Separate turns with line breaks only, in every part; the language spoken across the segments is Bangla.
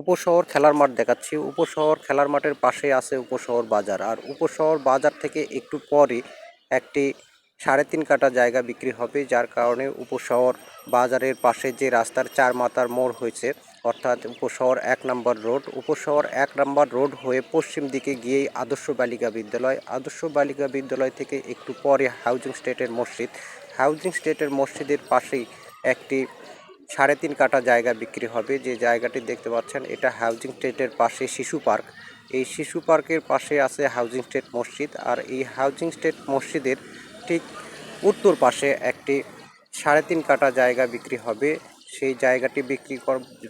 উপশহর খেলার মাঠ দেখাচ্ছি। উপশহর খেলার মাঠের পাশে আছে উপশহর বাজার। আর উপশহর বাজার থেকে একটু পরে একটি সাড়ে তিন কাটা জায়গা বিক্রি হবে, যার কারণে উপশহর বাজারের পাশে যে রাস্তার চার মাথার মোড় হয়েছে, অর্থাৎ উপশহর এক নম্বর রোড, উপশহর এক নম্বর রোড হয়ে পশ্চিম দিকে গিয়েই আদর্শ বালিকা বিদ্যালয়। আদর্শ বালিকা বিদ্যালয় থেকে একটু পরে হাউজিং স্টেটের মসজিদ। হাউজিং স্টেটের মসজিদের পাশেই একটি সাড়ে তিন কাটা জায়গা বিক্রি হবে। যে জায়গাটি দেখতে পাচ্ছেন, এটা হাউজিং স্টেটের পাশে শিশু পার্ক এই শিশু পার্কের পাশে আছে হাউজিং স্টেট মসজিদ। আর এই হাউজিং স্টেট মসজিদের ঠিক উত্তর পাশে একটি সাড়ে তিন কাটা জায়গা বিক্রি হবে। সেই জায়গাটি বিক্রি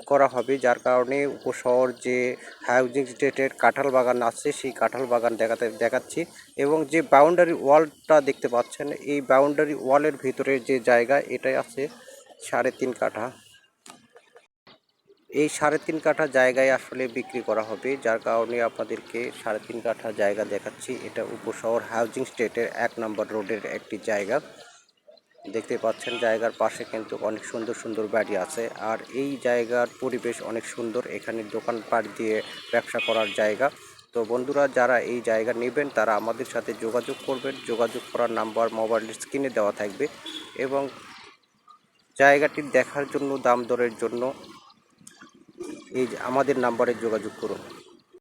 কর- হবে যার কারণে উপশহর যে হাউজিং স্টেটের কাঁঠাল বাগান আছে, সেই কাঁঠাল বাগান দেখাতে, দেখাচ্ছি। এবং যে বাউন্ডারি ওয়ালটা দেখতে পাচ্ছেন, এই বাউন্ডারি ওয়ালের ভিতরে যে জায়গা, এটাই আছে সাড়ে তিন কাঠা। এই সাড়ে তিন কাঠা জায়গায় আসলে বিক্রি করা হবে। যার কারণে আপনাদেরকে সাড়ে তিন কাঠা জায়গা দেখাচ্ছি। এটা উপশহর হাউজিং স্টেটের এক নম্বর রোডের একটি জায়গা। দেখতে পাচ্ছেন জায়গার পাশে কিন্তু অনেক সুন্দর সুন্দর বাড়ি আছে। আর এই জায়গার পরিবেশ অনেক সুন্দর। এখানে দোকানপাট দিয়ে ব্যবসা করার জায়গা। তো বন্ধুরা, যারা এই জায়গা নেবেন, তারা আমাদের সাথে যোগাযোগ করবেন। যোগাযোগ করার নাম্বার মোবাইল স্ক্রিনে দেওয়া থাকবে। এবং জায়গাটি দেখার জন্য দাম দরের জন্য এই আমাদের নাম্বারে যোগাযোগ করুন।